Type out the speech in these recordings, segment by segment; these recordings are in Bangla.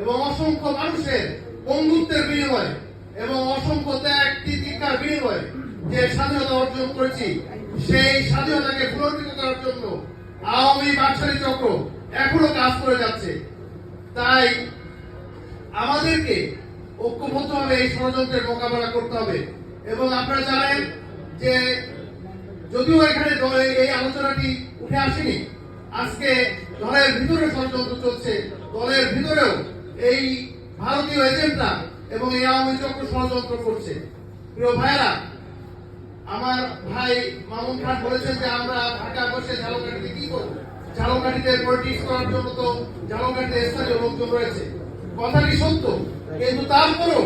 এবং অসংখ্য মানুষের বন্ধুত্বের বিনিময়ে এবং অসংখ্য ত্যাগ, তিতিকার বিনিময়ে যে স্বাধীনতা অর্জন করেছি, সেই স্বাধীনতাকে পুনর্বিত করার জন্য আওয়ামী বাকশালী চক্র এখনও কাজ করে যাচ্ছে। তাই আমাদেরকে ঐক্যবদ্ধভাবে এই ষড়যন্ত্রের মোকাবেলা করতে হবে এবং আপনারা জানেন যে যদিও এখানে এই আলোচনাটি উঠে আসেনি, আজকে দলের ভিতরে ষড়যন্ত্র চলছে, দলের ভিতরেও এই ভারতীয় এজেন্টরা এবং এই আওয়ামী চক্র ষড়যন্ত্র করছে। প্রিয় ভাইরা আমার ভাই মামুন খান বলেছেন যে আমরা ঢাকা বসে ঝালকাঠিতে কি করব? ঝালকাঠিতে পলিটিক্স করার জন্য তো ঝালকাঠিতে স্থানীয় লোকজন রয়েছে। কথাটি সত্য, কিন্তু তারপরেও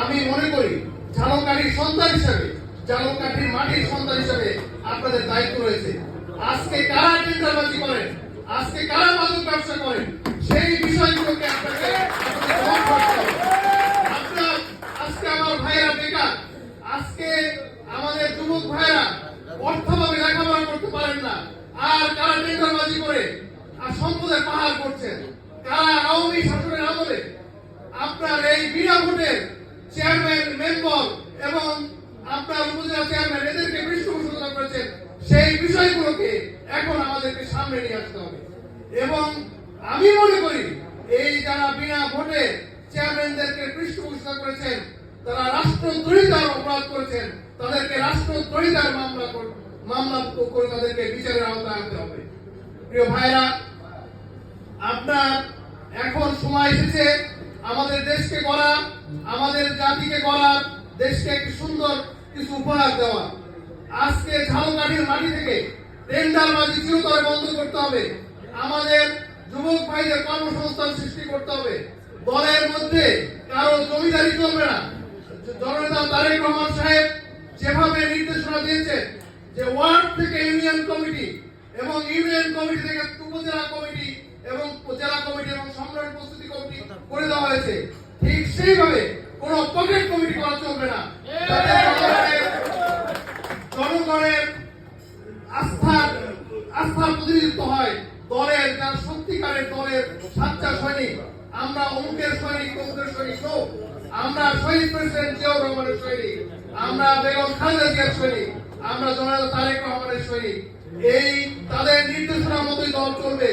আমি মনে করি ঝালকাঠির সন্তান হিসাবে, ঝালকাঠির মাটির সন্তান হিসাবে আপনাদের দায়িত্ব রয়েছে আজকে কারা টেন্ডারবাজি করেন আজকে কারা মাদক ব্যবসা করেন সেই বিষয়গুলোকে আপনাকে আপনাদের জবাব করতে হবে। আপনার আজকে আমার ভাইয়েরা বেকার আজকে আমাদের যুবক ভাইয়েরা অর্থভাবে লেখাপড়া করতে পারেন না। আর কারা টেন্ডারবাজি করে আর সম্পদের পাহাড় করছেন কারা আওয়ামী শাসনের আমলে আপনার এই বিনা ভোটের চেয়ারম্যান, মেম্বার এবং আপনার উপজেলা চেয়ারম্যান, এদেরকে পৃষ্ঠপোষকতা করেছেন, সেই বিষয়গুলোকে এখন আমাদেরকে সামনে নিয়ে আসতে হবে। এবং আমি মনে করি, এই যারা বিনা ভোটে চেয়ারম্যানদেরকে পৃষ্ঠপোষকতা করেছেন তারা রাষ্ট্রদ্রোহিতার অপরাধ করেছেন, তাদেরকে রাষ্ট্রদ্রোহিতার মামলা মামলা করে তাদেরকে বিচারের আওতায় আনতে হবে। প্রিয় ভাইরা আপনার এখন সময় এসেছে, আমাদের দেশকে গড়া আমাদের জাতিকে গড়া দেশকে একটি সুন্দর কিছু উপহার দেওয়া আজকে ঝালকাঠির মাটি থেকে টেন্ডারবাজি চিরতরে বন্ধ করতে হবে। আমাদের যুবক ভাইদের কর্মসংস্থান সৃষ্টি করতে হবে। দলের মধ্যে কারও জমিদারি চলবে না। জননেতা তারেক রহমান সাহেব যেভাবে নির্দেশনা দিয়েছেন যে ওয়ার্ড থেকে ইউনিয়ন কমিটি এবং ইউনিয়ন কমিটি থেকে উপজেলা কমিটি এবং জেলা কমিটি এবং সম্মেলন প্রস্তুতি কমিটি করে দেওয়া হয়েছে, ঠিক সেইভাবে কোন পকেট কমিটি করা চলবে না। জনগণের- আস্থার আস্থার প্রতিনিধিত্ব হয় দলের, যার সত্যিকারের দলের সাচ্চা সৈনিক। আমরা অমুকের সৈনিক, তমুকের সৈনিক আমরা শহীদ প্রেসিডেন্ট জিয়াউর রহমানের সৈনিক, আমরা বেগম খালেদা জিয়ার সৈনিক, আমরা জনাব তারেক রহমানের সৈনিক। এই তাদের নির্দেশনা মতোই দল চলবে,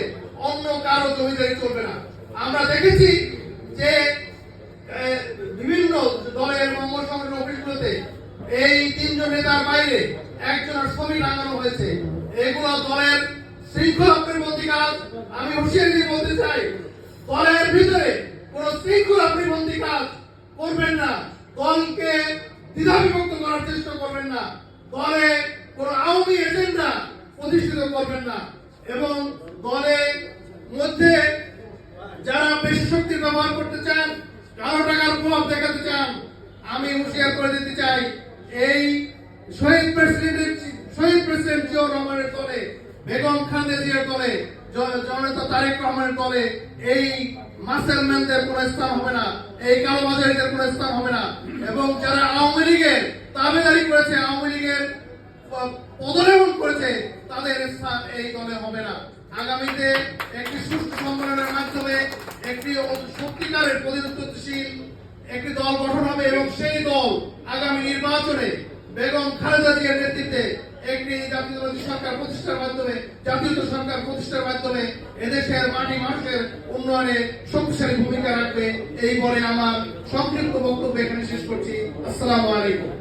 অন্য কারও জমিদারি চলবে না। আমরা দেখেছি যে বিভিন্ন দলের মঙ্গল সংগঠন অফিসগুলোতে এই তিনজন নেতার বাইরে একজনের ছবি লাগানো হয়েছে। এগুলো দলের শৃঙ্খলা প্রতিবন্ধী কাজ আমি হুঁশিয়ারি বলতে চাই, দলের ভিতরে কোন শৃঙ্খলা প্রতিবন্ধী কাজ করবেন না। দলকে দ্বিধাবিভক্ত করার চেষ্টা করবেন না। দলে কোন আওয়ামী এজেন্ডা প্রতিষ্ঠিত করবেন না। এবং দলের মধ্যে যারা বেশি শক্তি ব্যবহার করতে চান, কারও টাকার প্রভাব দেখাতে চান, আমি হুঁশিয়ার করে দিতে চাই, এই শহীদ প্রেসিডেন্ট শহীদ প্রেসিডেন্ট জিয়াউর রহমানের দলে বেগম খালেদা জিয়ার দলে, জন- জননেতা তারেক রহমানের দলে এই মাসেলম্যানদের কোনো স্থান হবে না, এই কালোবাজারিদের কোনো স্থান হবে না। এবং যারা আওয়ামী লীগের দাবিদারি করেছে, আওয়ামী লীগের পদলেবন করেছে, তাদের স্থান এই দলে হবে না। আগামীতে একটি সুষ্ঠু সম্মেলনের মাধ্যমে একটি সত্যিকারের প্রতিনিধিত্বশীল একটি দল গঠন হবে এবং সেই দল আগামী নির্বাচনে বেগম খালেদা জিয়ার নেতৃত্বে একটি জাতীয়তাবাদী সরকার প্রতিষ্ঠার মাধ্যমে জাতীয় সরকার প্রতিষ্ঠার মাধ্যমে এদেশের মাটি মানুষের উন্নয়নে শক্তিশালী ভূমিকা রাখবে। এই বলে আমার সংক্ষিপ্ত বক্তব্য এখানে শেষ করছি। আসসালামু আলাইকুম।